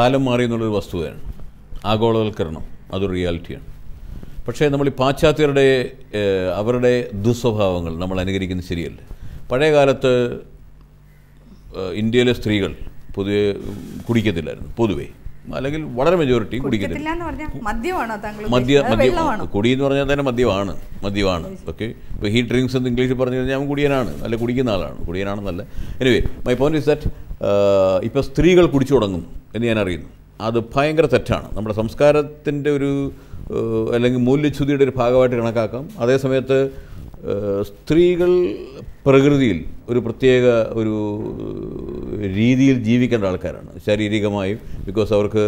കാലം മാറി എന്നുള്ളൊരു വസ്തുതയാണ് ആഗോളവൽക്കരണം അതൊരു റിയാലിറ്റിയാണ്. പക്ഷേ നമ്മൾ ഈ പാശ്ചാത്യരുടെ അവരുടെ ദുസ്വഭാവങ്ങൾ നമ്മൾ അനുകരിക്കുന്നത് ശരിയല്ല. പഴയ കാലത്ത് ഇന്ത്യയിലെ സ്ത്രീകൾ പൊതുവെ കുടിക്കത്തില്ലായിരുന്നു പൊതുവേ. അല്ലെങ്കിൽ വളരെ മെജോറിറ്റി കുടിക്കത്തില്ല. മദ്യ മദ്യ കുടി എന്ന് പറഞ്ഞാൽ തന്നെ മദ്യമാണ്. മദ്യമാണ്. ഓക്കെ? ഇപ്പോൾ ഹീ ഡ്രിങ്ക്സ് എന്ന് ഇംഗ്ലീഷിൽ പറഞ്ഞു കഴിഞ്ഞാൽ അവൻ കുടിയനാണ്. അല്ലെ കുടിക്കുന്ന ആളാണ്. കുടിയനാണെന്നല്ല. Anyway my point is that ഇപ്പോൾ സ്ത്രീകൾ കുടിച്ചു തുടങ്ങും എന്ന് ഞാൻ അറിയുന്നു. അത് ഭയങ്കര തെറ്റാണ്. നമ്മുടെ സംസ്കാരത്തിന്റെ ഒരു അല്ലെങ്കിൽ മൂല്യച്യുതിയുടെ ഒരു ഭാഗമായിട്ട് കണക്കാക്കാം. അതേസമയത്ത് സ്ത്രീകൾ പ്രകൃതിയിൽ ഒരു പ്രത്യേക ഒരു രീതിയിൽ ജീവിക്കേണ്ട ആൾക്കാരാണ്. ശാരീരികമായും ബിക്കോസ് അവർക്ക്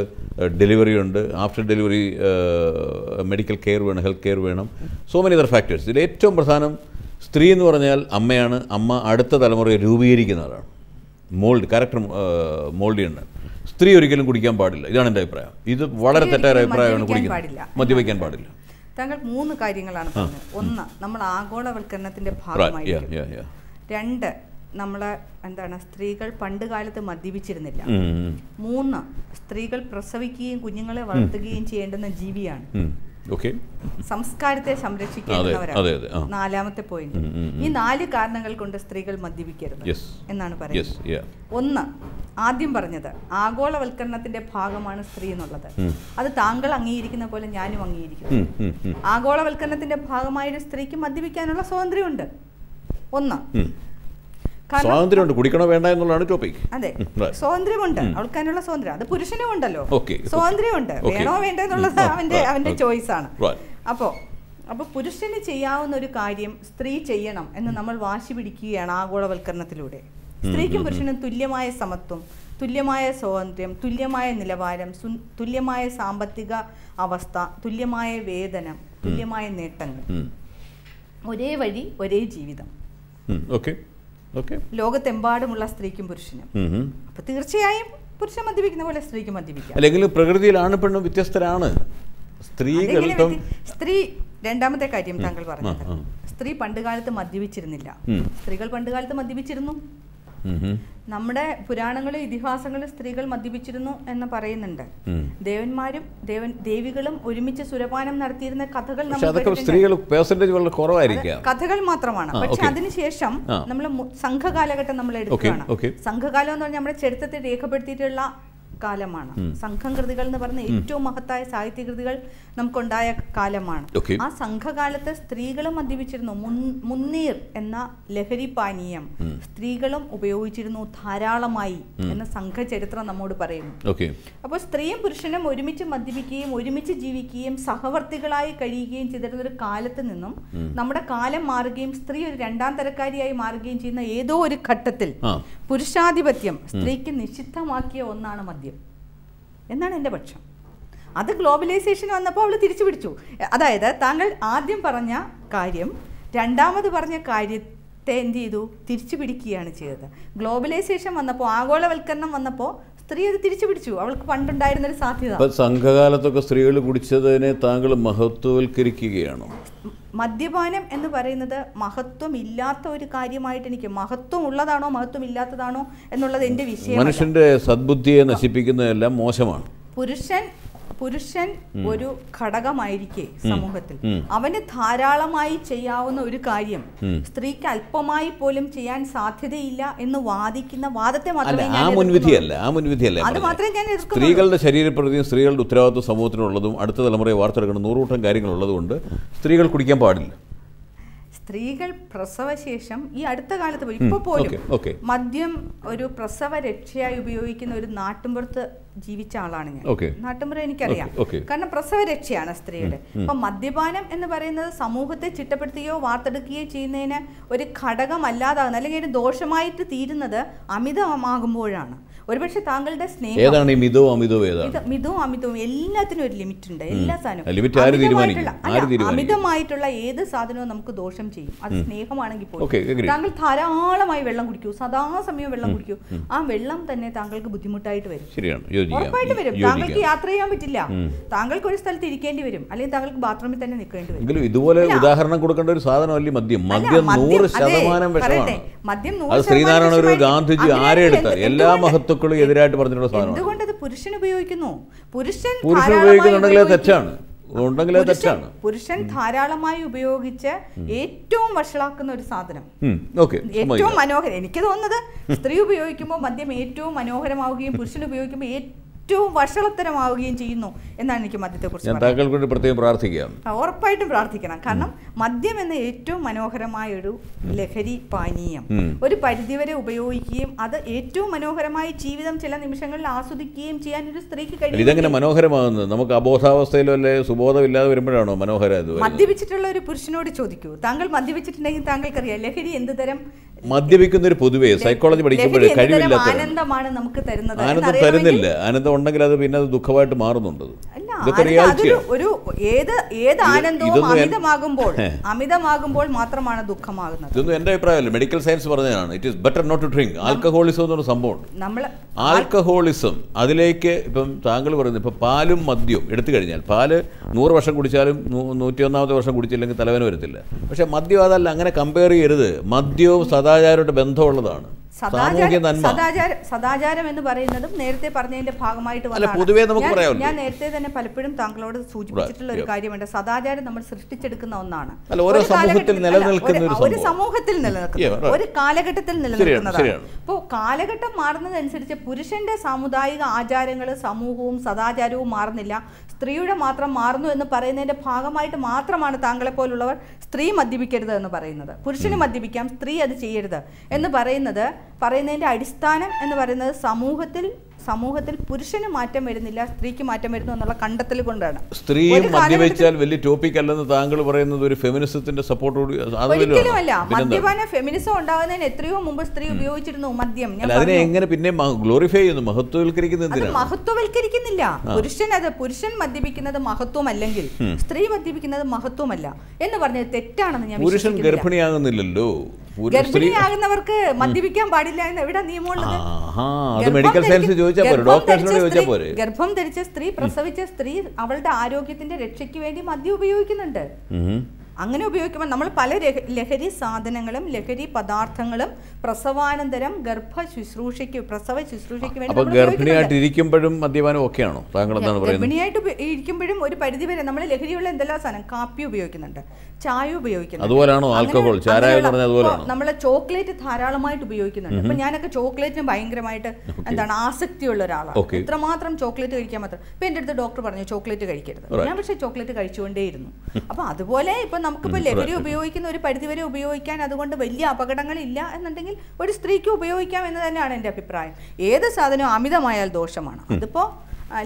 ഡെലിവറി ഉണ്ട്. ആഫ്റ്റർ ഡെലിവറി മെഡിക്കൽ കെയർ വേണം ഹെൽത്ത് കെയർ വേണം. സോ മെനി അതർ ഫാക്ടേഴ്സ് ഇതിൽ ഏറ്റവും പ്രധാനം സ്ത്രീ എന്ന് പറഞ്ഞാൽ അമ്മയാണ്. അമ്മ അടുത്ത തലമുറയെ രൂപീകരിക്കുന്ന ആളാണ്. മോൾഡ് ക്യാരക്ടർ മോൾഡ് ചെയ്യുന്നത് സ്ത്രീ ഒരിക്കലും കുടിക്കാൻ പാടില്ല. ഇതാണ് എന്റെ അഭിപ്രായം. ഇത് വളരെ തെറ്റായ അഭിപ്രായമാണ് കുടിക്കുന്നത്. പാടില്ല. മദ്യപിക്കാൻ പാടില്ല. താങ്കൾ മൂന്ന് കാര്യങ്ങളാണ് പറഞ്ഞത്. ഒന്ന് നമ്മൾ ആഗോളവൽക്കരണത്തിന്റെ. രണ്ട് നമ്മളെ എന്താണ് സ്ത്രീകൾ പണ്ട് കാലത്ത് മദ്യപിച്ചിരുന്നില്ല. മൂന്ന് സ്ത്രീകൾ പ്രസവിക്കുകയും കുഞ്ഞുങ്ങളെ വളർത്തുകയും ചെയ്യേണ്ടുന്ന ജീവിയാണ്. സംസ്കാരത്തെ ആ. നാലാമത്തെ പോയിന്റ് ഈ നാല് കാരണങ്ങൾ കൊണ്ട് സ്ത്രീകൾ മദ്യപിക്കരുത് എന്നാണ് പറയുന്നത്. ഒന്ന് ആദ്യം പറഞ്ഞത് ആഗോളവൽക്കരണത്തിന്റെ ഭാഗമാണ് സ്ത്രീ എന്നുള്ളത്. അത് താങ്കൾ അംഗീകരിക്കുന്ന പോലെ ഞാനും അംഗീകരിക്കുന്നു. ആഗോളവൽക്കരണത്തിന്റെ ഭാഗമായ ഒരു സ്ത്രീക്ക് മദ്യപിക്കാനുള്ള സ്വാതന്ത്ര്യമുണ്ട്. ഒന്ന് സ്വാതന്ത്ര്യമുണ്ട്. കുടിക്കണോ വേണ്ട എന്നുള്ളതാണ് ടോപ്പിക് അതെ. സ്വാതന്ത്ര്യമുണ്ട്. അവൾക്കതിനുള്ള സ്വാതന്ത്ര്യം. അത് പുരുഷനും ഉണ്ടല്ലോ. സ്വാതന്ത്ര്യമുണ്ട്. വേണോ വേണ്ട എന്നുള്ളത് അവന്റെ അവന്റെ ചോയ്സ് ആണ് അപ്പോ അപ്പൊ പുരുഷന് ചെയ്യാവുന്ന ഒരു കാര്യം സ്ത്രീ ചെയ്യണം എന്ന് നമ്മൾ വാശി പിടിക്കുകയാണ് ആഗോളവൽക്കരണത്തിലൂടെ. സ്ത്രീക്കും പുരുഷനും തുല്യമായ സമത്വം തുല്യമായ സ്വാതന്ത്ര്യം തുല്യമായ നിലവാരം തുല്യമായ സാമ്പത്തിക അവസ്ഥ തുല്യമായ വേതനം തുല്യമായ നേട്ടങ്ങൾ. ഒരേ വഴി ഒരേ ജീവിതം. ഓക്കെ ലോകത്തെമ്പാടുമുള്ള സ്ത്രീക്കും പുരുഷനും. അപ്പൊ തീർച്ചയായും പുരുഷൻ മദ്യപിക്കുന്ന പോലെ സ്ത്രീക്ക് മദ്യപിക്കാം. അല്ലെങ്കിൽ പ്രകൃതിയിലാണ് പെണ്ണും വ്യത്യസ്തരാണ്. സ്ത്രീകൾ സ്ത്രീ രണ്ടാമത്തെ കാര്യം താങ്കൾ പറഞ്ഞത്. സ്ത്രീ പണ്ടുകാലത്ത് മദ്യപിച്ചിരുന്നില്ല. സ്ത്രീകൾ പണ്ടുകാലത്ത് മദ്യപിച്ചിരുന്നു. നമ്മുടെ പുരാണങ്ങളും ഇതിഹാസങ്ങളും സ്ത്രീകൾ മദ്യപിച്ചിരുന്നു എന്ന് പറയുന്നുണ്ട്. ദേവന്മാരും ദേവൻ ദേവികളും ഒരുമിച്ച് സുരപാനം നടത്തിയിരുന്ന കഥകൾ. സ്ത്രീകൾ വളരെ കുറവായിരിക്കാം. കഥകൾ മാത്രമാണ്. പക്ഷെ അതിനുശേഷം നമ്മൾ സംഘകാലഘട്ടം നമ്മൾ എടുക്കുകയാണ്. സംഘകാലം എന്ന് പറഞ്ഞാൽ നമ്മുടെ ചരിത്രത്തിൽ രേഖപ്പെടുത്തിയിട്ടുള്ള കാലമാണ്. സംഘംകൃതികൾ എന്ന് പറഞ്ഞ ഏറ്റവും മഹത്തായ സാഹിത്യകൃതികൾ നമുക്കുണ്ടായ കാലമാണ്. ആ സംഘകാലത്ത് സ്ത്രീകളും മദ്യപിച്ചിരുന്നു. മുന്നീർ എന്ന ലഹരി പാനീയം സ്ത്രീകളും ഉപയോഗിച്ചിരുന്നു ധാരാളമായി എന്ന സംഘചരിത്രം നമ്മോട് പറയുന്നു. അപ്പോൾ സ്ത്രീയും പുരുഷനും ഒരുമിച്ച് മദ്യപിക്കുകയും ഒരുമിച്ച് ജീവിക്കുകയും സഹവർത്തികളായി കഴിയുകയും ചെയ്തിരുന്ന ഒരു കാലത്ത് നിന്നും നമ്മുടെ കാലം മാറുകയും സ്ത്രീ ഒരു രണ്ടാം തരക്കാരിയായി മാറുകയും ചെയ്യുന്ന ഏതോ ഒരു ഘട്ടത്തിൽ പുരുഷാധിപത്യം സ്ത്രീക്ക് നിഷിദ്ധമാക്കിയ ഒന്നാണ് മദ്യം. എന്നാണ് എന്റെ പക്ഷം. അത് ഗ്ലോബലൈസേഷൻ വന്നപ്പോൾ അവൾ തിരിച്ചു പിടിച്ചു. അതായത് താങ്കൾ ആദ്യം പറഞ്ഞ കാര്യം രണ്ടാമത് പറഞ്ഞ കാര്യത്തെ എന്ത് ചെയ്തു? തിരിച്ചു പിടിക്കുകയാണ് ചെയ്തത്. ഗ്ലോബലൈസേഷൻ വന്നപ്പോൾ ആഗോളവൽക്കരണം വന്നപ്പോൾ സ്ത്രീ അത് തിരിച്ചു പിടിച്ചു. അവൾക്ക് പണ്ടുണ്ടായിരുന്നൊരു സാധ്യത. സംഘകാലത്തൊക്കെ സ്ത്രീകൾ കുടിച്ചതിനെ താങ്കൾ മഹത്വവൽക്കരിക്കുകയാണോ? മദ്യപാനം എന്ന് പറയുന്നത് മഹത്വം ഇല്ലാത്ത ഒരു കാര്യമായിട്ട് എനിക്ക് മഹത്വം ഉള്ളതാണോ മഹത്വം ഇല്ലാത്തതാണോ എന്നുള്ളത് എന്റെ വിഷയം മനുഷ്യന്റെ സദ്ബുദ്ധിയെ നശിപ്പിക്കുന്നതെല്ലാം മോശമാണ്. പുരുഷൻ പുരുഷൻ ഒരു ഘടകമായിരിക്കെ സമൂഹത്തിൽ. അവന് ധാരാളമായി ചെയ്യാവുന്ന ഒരു കാര്യം സ്ത്രീക്ക് അല്പമായി പോലും ചെയ്യാൻ സാധ്യതയില്ല എന്ന് വാദിക്കുന്ന വാദത്തെ മാത്രമേ ആ മുൻവിധിയല്ല ആ മുൻവിധിയല്ല അത് മാത്രമേ ഞാൻ. സ്ത്രീകളുടെ ശരീരപ്രതിയും സ്ത്രീകളുടെ ഉത്തരവാദിത്വം സമൂഹത്തിനുള്ളതും അടുത്ത തലമുറയെ വാർത്തെടുക്കുന്ന നൂറുകൂട്ടം കാര്യങ്ങളുള്ളതുകൊണ്ട് സ്ത്രീകൾ കുടിക്കാൻ പാടില്ല. സ്ത്രീകൾ പ്രസവശേഷം ഈ അടുത്ത കാലത്ത് പോയി ഇപ്പൊ പോലും മദ്യം ഒരു പ്രസവ രക്ഷയായി ഉപയോഗിക്കുന്ന ഒരു നാട്ടുമ്പുറത്ത് ജീവിച്ച ആളാണ് ഞാൻ. നാട്ടുമ്പുറം എനിക്കറിയാം. കാരണം പ്രസവ രക്ഷയാണ് സ്ത്രീയുടെ. അപ്പൊ മദ്യപാനം എന്ന് പറയുന്നത് സമൂഹത്തെ ചിട്ടപ്പെടുത്തുകയോ വാർത്തെടുക്കുകയോ ചെയ്യുന്നതിന് ഒരു ഘടകം അല്ലാതാകുന്ന അല്ലെങ്കിൽ ഒരു ദോഷമായിട്ട് തീരുന്നത് അമിതമാകുമ്പോഴാണ്. ഒരുപക്ഷെ താങ്കളുടെ സ്നേഹം ഏതാണ് ഈ മിതോ ഏതാണ്? മിതവും അമിതവും എല്ലാത്തിനും ഒരു ലിമിറ്റ് ഉണ്ട് എല്ലാ സാധനവും? അമിതമായിട്ടുള്ള- ഏത് സാധനവും നമുക്ക് ദോഷം ചെയ്യും. അത് സ്നേഹമാണെങ്കിൽ പോലും. താങ്കൾ ധാരാളമായി വെള്ളം കുടിക്കൂ. സദാസമയം വെള്ളം കുടിക്കൂ. ആ വെള്ളം തന്നെ താങ്കൾക്ക് ബുദ്ധിമുട്ടായിട്ട് വരും. ഉറപ്പായിട്ട് വരും. താങ്കൾക്ക് യാത്ര ചെയ്യാൻ പറ്റില്ല. താങ്കൾക്ക് ഒരു സ്ഥലത്ത് ഇരിക്കേണ്ടി വരും. അല്ലെങ്കിൽ താങ്കൾക്ക് ബാത്റൂമിൽ തന്നെ നിൽക്കേണ്ടി വരും. എങ്കിലും ഇതുപോലെ ഉദാഹരണം കൊടുക്കേണ്ട ഒരു സാധനമല്ലേ മദ്യം? മദ്യം നൂറ് ശതമാനം. വിഷമാണ്. അത് ശ്രീനാരായണ ഒരു ഗാന്ധിജി. ആരെ എടുത്ത എല്ലാ എന്തുകൊണ്ട്? മഹത്വവും എതിരായിട്ട് പറഞ്ഞിട്ടുള്ള സാധനമാണ്. എന്തുകൊണ്ട് അത് പുരുഷൻ ഉപയോഗിക്കുന്നു? പുരുഷൻ പുരുഷൻ ധാരാളമായി ഉപയോഗിക്കുന്നുണ്ടെങ്കിൽ തെറ്റാണ്. ഉണ്ടെങ്കിൽ തെറ്റാണ്. പുരുഷൻ ധാരാളമായി ഉപയോഗിച്ച് ഏറ്റവും വഷളാക്കുന്ന ഒരു സാധനം. ഏറ്റവും മനോഹരം എനിക്ക് തോന്നുന്നത് സ്ത്രീ ഉപയോഗിക്കുമ്പോൾ മദ്യം ഏറ്റവും മനോഹരമാവുകയും പുരുഷൻ ഉപയോഗിക്കുമ്പോൾ ഏറ്റവും വഷളത്തരമാവുകയും ചെയ്യുന്നു എന്നാണ് എനിക്ക് മദ്യത്തെക്കുറിച്ച് വേണ്ടി പ്രത്യേകം പ്രാർത്ഥിക്കാം. ഉറപ്പായിട്ടും പ്രാർത്ഥിക്കണം. കാരണം മദ്യം എന്ന ഏറ്റവും മനോഹരമായ ഒരു ലഹരി പാനീയം. ഒരു പരിധിവരെ ഉപയോഗിക്കുകയും അത് ഏറ്റവും മനോഹരമായ ജീവിതം ചില നിമിഷങ്ങളിൽ ആസ്വദിക്കുകയും ചെയ്യാൻ ഒരു സ്ത്രീക്ക് ഇതെങ്ങനെ കഴിയും മനോഹരമാകുന്നത് നമുക്ക് അബോധാവസ്ഥയിലോ അല്ലെ സുബോധമില്ലാതെ വരുമ്പോഴാണോ മനോഹരം? മദ്യപിച്ചിട്ടുള്ള ഒരു പുരുഷനോട് ചോദിക്കൂ. താങ്കൾ മദ്യപിച്ചിട്ടുണ്ടെങ്കിൽ താങ്കൾക്കറിയാം ലഹരി എന്ത് തരം മദ്യപിക്കുന്ന ഒരു പൊതുവേ സൈക്കോളജി പഠിക്കുമ്പോഴേ കഴിവില്ലാത്ത ആനന്ദം തരുന്നില്ല. ആനന്ദം ഉണ്ടെങ്കിൽ അത് പിന്നെ അത് ദുഃഖമായിട്ട് മാറുന്നുണ്ട് ഒരു ഏത് ഏത് ആനന്ദവും അമിതമാകുമ്പോൾ അമിതമാകുമ്പോൾ മാത്രമാണ് ദുഃഖമാകുന്നത്. ഇതൊന്നും എന്റെ അഭിപ്രായമല്ല. മെഡിക്കൽ സയൻസ് പറഞ്ഞതാണ്. It is better not to drink alcoholism എന്നൊരു സംഭവമുണ്ട് നമ്മൾ ആൽക്കഹോളിസം അതിലേക്ക് ഇപ്പം താങ്കൾ പറയുന്നത് ഇപ്പം പാലും മദ്യവും എടുത്തു കഴിഞ്ഞാൽ പാൽ നൂറ് വർഷം കുടിച്ചാലും നൂറ്റിയൊന്നാമത്തെ വർഷം കുടിച്ചില്ലെങ്കിൽ തലവേന വരത്തില്ല. പക്ഷേ മദ്യം അതല്ല അങ്ങനെ കമ്പയർ ചെയ്യരുത്. മദ്യവും സദാചാരമായിട്ട് ബന്ധമുള്ളതാണ്. സദാചാരം സദാചാരം എന്ന് പറയുന്നതും നേരത്തെ പറഞ്ഞതിന്റെ ഭാഗമായിട്ട് വന്നതാണ്. ഞാൻ- നേരത്തെ തന്നെ പലപ്പോഴും താങ്കളോട് സൂചിപ്പിച്ചിട്ടുള്ള ഒരു കാര്യമുണ്ട്. സദാചാരം നമ്മൾ സൃഷ്ടിച്ചെടുക്കുന്ന ഒന്നാണ്. ഒരു സമൂഹത്തിൽ നിലനിൽക്കുന്ന ഒരു കാലഘട്ടത്തിൽ നിലനിൽക്കുന്നതാണ്. അപ്പോൾ കാലഘട്ടം മാറുന്നതനുസരിച്ച് പുരുഷന്റെ സാമുദായിക ആചാരങ്ങൾ സമൂഹവും സദാചാരവും മാറുന്നില്ല. സ്ത്രീയുടെ മാത്രം മാറുന്നു എന്ന് പറയുന്നതിന്റെ ഭാഗമായിട്ട് മാത്രമാണ് താങ്കളെ പോലുള്ളവർ സ്ത്രീ മദ്യപിക്കരുത് എന്ന് പറയുന്നത്. പുരുഷന് മദ്യപിക്കാം സ്ത്രീ അത് ചെയ്യരുത് എന്ന് പറയുന്നത് പറയുന്നതിന്റെ അടിസ്ഥാനം എന്ന് പറയുന്നത് സമൂഹത്തിൽ സമൂഹത്തിൽ പുരുഷന് മാറ്റം വരുന്നില്ല സ്ത്രീക്ക് മാറ്റം വരുന്നു എന്നുള്ള കണ്ടെത്തൽ കൊണ്ടാണ്. സ്ത്രീയും മദ്യപിച്ചാൽ വലിയ ടോപ്പിക് അല്ലെന്ന് താങ്കൾ പറയുന്നത് ഒരു ഫെമിനിസത്തിന്റെ സപ്പോർട്ടോട് ഒരിക്കലുമല്ല. മദ്യപാന ഫെമിനിസം ഉണ്ടാകുന്നതിന് എത്രയോ മുമ്പ് സ്ത്രീ ഉപയോഗിച്ചിരുന്നു മദ്യം. അതിനെ എങ്ങനെ പിന്നെ ഗ്ലോറിഫൈ ചെയ്യുന്നു? മഹത്വവൽക്കരിക്കുന്നത് അത് മഹത്വവൽക്കരിക്കുന്നില്ല. പുരുഷൻ അത് പുരുഷൻ മദ്യപിക്കുന്നത് മഹത്വമല്ലെങ്കിൽ സ്ത്രീ മദ്യപിക്കുന്നത് മഹത്വമല്ല എന്ന് പറഞ്ഞത് തെറ്റാണെന്ന് ഞാൻ പുരുഷൻ. ഗർഭിണിയാകുന്നില്ലല്ലോ. സ്ത്രീ ഗർഭിണിയാകുന്നവർക്ക് മദ്യപിക്കാൻ പാടില്ല എന്ന് എവിടെ നിയമമുള്ളത്? അത് ഗർഭം മെഡിക്കൽ സയൻസ് ധരിച്ച- ചോദിച്ചാൽ പോരെ ഗർഭം ഡോക്ടേഴ്സിനോട് ധരിച്ച ചോദിച്ചാൽ സ്ത്രീ- പോരെ? ഗർഭം ധരിച്ച സ്ത്രീ പ്രസവിച്ച സ്ത്രീ അവളുടെ ആരോഗ്യത്തിന്റെ രക്ഷയ്ക്ക് വേണ്ടി മദ്യം ഉപയോഗിക്കുന്നുണ്ട്. അങ്ങനെ ഉപയോഗിക്കുമ്പോൾ നമ്മൾ പല ലഹരി സാധനങ്ങളും ലഹരി പദാർത്ഥങ്ങളും പ്രസവാനന്തരം ഗർഭ ശുശ്രൂഷയ്ക്ക് പ്രസവ ശുശ്രൂഷയ്ക്ക് വേണ്ടി നമ്മൾ. ഗർഭിണിയായിട്ട് ഇരിക്കുമ്പോഴും മദ്യപാനം ഒക്കെയാണോ താങ്കൾ ഗർഭിണിയായിട്ട് ഇരിക്കുമ്പോഴും ഒരു പരിധി വരെ നമ്മൾ ലഹരിയുള്ള എന്തെല്ലാം സാധനം കാപ്പി ഉപയോഗിക്കുന്നുണ്ട് ചായ ഉപയോഗിക്കുന്നുണ്ട്. അതുപോലാണോ ആൽക്കഹോൾ? നമ്മൾ ചോക്ലേറ്റ് ധാരാളമായിട്ട് ഉപയോഗിക്കുന്നുണ്ട്. അപ്പൊ ഞാനൊക്കെ ചോക്ലേറ്റിന് ഭയങ്കരമായിട്ട് എന്താണ് ആസക്തിയുള്ള ഒരാളാണ്. ഇത്രമാത്രം ചോക്ലേറ്റ് കഴിക്കാൻ മാത്രം. ഇപ്പൊ എന്റെ അടുത്ത് ഡോക്ടർ പറഞ്ഞു ചോക്ലേറ്റ് കഴിക്കരുത്. ഞാൻ പക്ഷേ ചോക്ലേറ്റ് കഴിച്ചുകൊണ്ടേയിരുന്നു. അപ്പൊ അതുപോലെ ഇപ്പൊ നമുക്കിപ്പോ ലഹരി ഉപയോഗിക്കുന്ന ഒരു പരിധിവരെ ഉപയോഗിക്കാൻ അതുകൊണ്ട് വലിയ അപകടങ്ങളില്ല എന്നുണ്ടെങ്കിൽ ഒരു സ്ത്രീക്ക് ഉപയോഗിക്കാം എന്ന് തന്നെയാണ് എന്റെ അഭിപ്രായം. ഏത് സാധനവും അമിതമായാൽ ദോഷമാണ്. അതിപ്പോൾ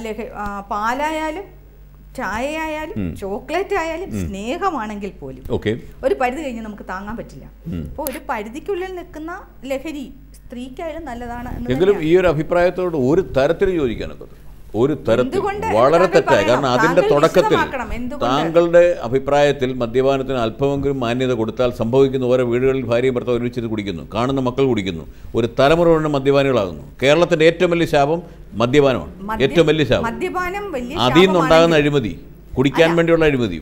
ലഹ പാലായാലും ചായയായാലും ആയാലും ചോക്ലേറ്റ് ആയാലും സ്നേഹമാണെങ്കിൽ പോലും ഓക്കെ. ഒരു പരിധി കഴിഞ്ഞ് നമുക്ക് താങ്ങാൻ പറ്റില്ല. അപ്പോൾ ഒരു പരിധിക്കുള്ളിൽ നിൽക്കുന്ന ലഹരി സ്ത്രീക്കായാലും നല്ലതാണ് എങ്കിലും ഈ ഒരു അഭിപ്രായത്തോട് ഒരു തരത്തിൽ യോജിക്കാനൊക്കെ ഒരു തരത്തിൽ വളരെ തെറ്റായി. കാരണം അതിന്റെ തുടക്കത്തിൽ താങ്കളുടെ അഭിപ്രായത്തിൽ മദ്യപാനത്തിന് അല്പമെങ്കിലും മാന്യത കൊടുത്താൽ സംഭവിക്കുന്ന ഓരോ വീടുകളിൽ ഭാര്യയും ഭർത്താവ് ഒരുമിച്ചിരുന്ന് കുടിക്കുന്നു. കാണുന്ന മക്കൾ കുടിക്കുന്നു. ഒരു തലമുറ കൊണ്ട് മദ്യപാനികളാകുന്നു. കേരളത്തിന്റെ ഏറ്റവും വലിയ ശാപം മദ്യപാനമാണ്. ഏറ്റവും വലിയ ശാപം. അതിൽ നിന്നുണ്ടാകുന്ന അഴിമതി കുടിക്കാൻ വേണ്ടിയുള്ള അഴിമതി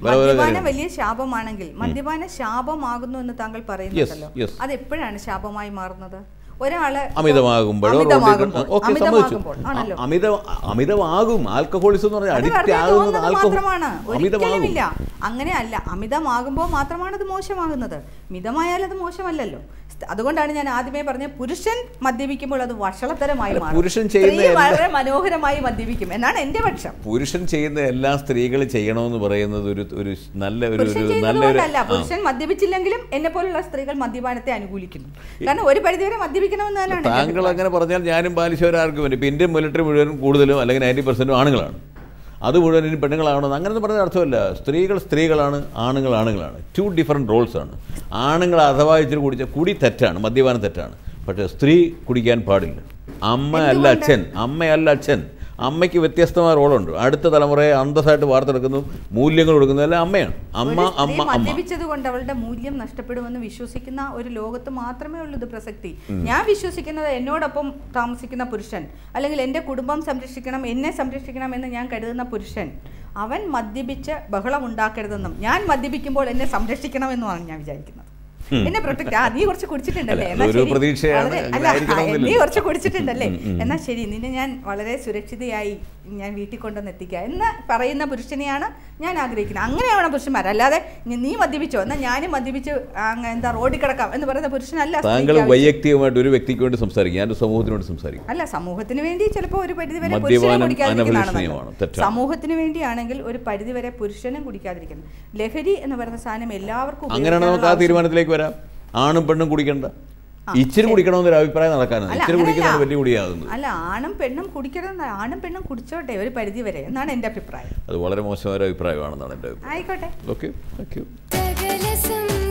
വലിയ ശാപമാണെങ്കിൽ മദ്യപാന ശാപമാകുന്നു എന്ന് താങ്കൾ പറയുന്നുണ്ടല്ലോ. അതെപ്പോഴാണ് അത് എപ്പോഴാണ് ശാപമായി മാറുന്നത്? ഒരാൾ അമിതമാകുമ്പോഴോ അമിത അമിതമാകും. ആൽക്കഹോളിസം എന്ന് പറഞ്ഞാൽ അത് അഡിക്റ്റ് വെറുതെ ആകുന്നത് മാത്രമാണ്. അമിതമാകും. അങ്ങനെ അല്ല അമിതമാകുമ്പോൾ മാത്രമാണ് അത് മോശമാകുന്നത്. മിതമായാൽ അത് മോശമല്ലല്ലോ. അതുകൊണ്ടാണ് ഞാൻ ആദ്യമേ പറഞ്ഞത് പുരുഷൻ മദ്യപിക്കുമ്പോൾ അത് വഷളത്തരമായി പുരുഷൻ വളരെ മനോഹരമായി മദ്യപിക്കും. എന്നാണ് എന്റെ പക്ഷം. പുരുഷൻ ചെയ്യുന്ന എല്ലാ സ്ത്രീകൾ ചെയ്യണമെന്ന് പറയുന്നത് ഒരു ഒരു നല്ല ഒരു പുരുഷൻ നല്ലൊരു മദ്യപിച്ചില്ലെങ്കിലും എന്നെ പോലുള്ള സ്ത്രീകൾ മദ്യപാനത്തെ അനുകൂലിക്കുന്നു. കാരണം ഒരു പരിധിവരെ മദ്യപിക്കണമെന്ന് തന്നെയാണ് എന്റെ താങ്കൾ. അങ്ങനെ പറഞ്ഞാൽ ഞാനും ബാലിശോരാർക്കും ഇന്ത്യൻ മിലിറ്ററി മുഴുവനും കൂടുതലും അല്ലെങ്കിൽ നയന്റി പെർസെന്റും ആണുങ്ങളാണ്. അത് മുഴുവൻ ഇനി പെണ്ണുങ്ങളാവണമെന്ന് അങ്ങനെ പറഞ്ഞ അർത്ഥമല്ല. സ്ത്രീകൾ സ്ത്രീകളാണ് ആണുങ്ങൾ ആണുങ്ങളാണ്. ടു ഡിഫറെന്റ് റോൾസാണ് ആണ്. ആണുങ്ങൾ അഥവാ ഇച്ചിരി കുടിച്ച കുടി തെറ്റാണ് മദ്യപാനം തെറ്റാണ്. പക്ഷേ സ്ത്രീ കുടിക്കാൻ പാടില്ല. അമ്മയല്ല അച്ഛൻ അമ്മയല്ല അച്ഛൻ. അമ്മയ്ക്ക് വ്യത്യസ്തമായ റോളുണ്ട്. അടുത്ത തലമുറയെ അന്തസ്സായിട്ട് വാർത്തെടുക്കുന്നു മൂല്യങ്ങൾ കൊടുക്കുന്നതെല്ലാം അമ്മയാണ്. അമ്മ അമ്മ അമ്മ. മദ്യപിച്ചത് കൊണ്ട് അവളുടെ മൂല്യം നഷ്ടപ്പെടുമെന്ന് വിശ്വസിക്കുന്ന ഒരു ലോകത്ത് മാത്രമേ ഉള്ളൂ ഇത് പ്രസക്തി. ഞാൻ വിശ്വസിക്കുന്നത് എന്നോടൊപ്പം താമസിക്കുന്ന പുരുഷൻ അല്ലെങ്കിൽ എന്റെ കുടുംബം സംരക്ഷിക്കണം എന്നെ സംരക്ഷിക്കണം എന്ന് ഞാൻ കരുതുന്ന പുരുഷൻ അവൻ മദ്യപിച്ച് ബഹളം ഉണ്ടാക്കരുതെന്നും ഞാൻ മദ്യപിക്കുമ്പോൾ എന്നെ സംരക്ഷിക്കണമെന്നുമാണ് ഞാൻ വിചാരിക്കുന്നത്. എന്നെ പ്രൊട്ടക്ട് ആ നീ കുറച്ച് കുടിച്ചിട്ടുണ്ടല്ലേ? എന്നാ ശരി. നീ കുറച്ച് കുടിച്ചിട്ടുണ്ടല്ലേ? എന്നാ ശരി നിന്നെ ഞാൻ വളരെ സുരക്ഷിതയായി ഞാൻ വീട്ടിൽ കൊണ്ടുവന്ന് എത്തിക്കുക എന്ന് പറയുന്ന പുരുഷനെയാണ് ഞാൻ ആഗ്രഹിക്കുന്നത്. അങ്ങനെയാണ് പുരുഷന്മാർ. അല്ലാതെ നീ- മദ്യപിച്ചോ എന്നാൽ ഞാനും മദ്യപിച്ച് എന്താ റോഡിൽ കിടക്കാം എന്ന് പറയുന്ന പുരുഷനല്ല താങ്കൾ വൈയക്തികമായിട്ട് ഒരു വ്യക്തിക്ക് വേണ്ടി സംസാരിക്കും ഞാൻ സമൂഹത്തിനോട് സംസാരിക്കും. അല്ല സമൂഹത്തിന് വേണ്ടി ചിലപ്പോൾ ഒരു പരിധിവരെ വരെ പുരുഷനും കുടിക്കാതിരിക്കുന്നതാണ്. സമൂഹത്തിന് വേണ്ടിയാണെങ്കിൽ ഒരു പരിധിവരെ പുരുഷനും കുടിക്കാതിരിക്കണം. ലഹരി എന്ന് പറയുന്ന സാധനം എല്ലാവർക്കും അങ്ങനെയാണ് നമുക്ക് ആ തീരുമാനത്തിലേക്ക് വരാം? ആണും പെണ്ണും കുടിക്കണ്ട. ഇച്ചിരി കുടിക്കണമെന്ന് ഒരു അഭിപ്രായം നടക്കാനാണ്. അല്ല, ഇച്ചിരി. കുടിക്കുന്നത് വലിയ കുടിയാകുന്നു അല്ല ആണും പെണ്ണും കുടിക്കണം ആണും പെണ്ണും കുടിച്ചോട്ടെ ഒരു പരിധി വരെ എന്നാണ് എന്റെ അഭിപ്രായം. അത് വളരെ മോശമായ ഒരു അഭിപ്രായമാണെന്നാണ് എന്റെ അഭിപ്രായം. ആയിക്കോട്ടെ. ഓക്കെ താങ്ക് യു സകല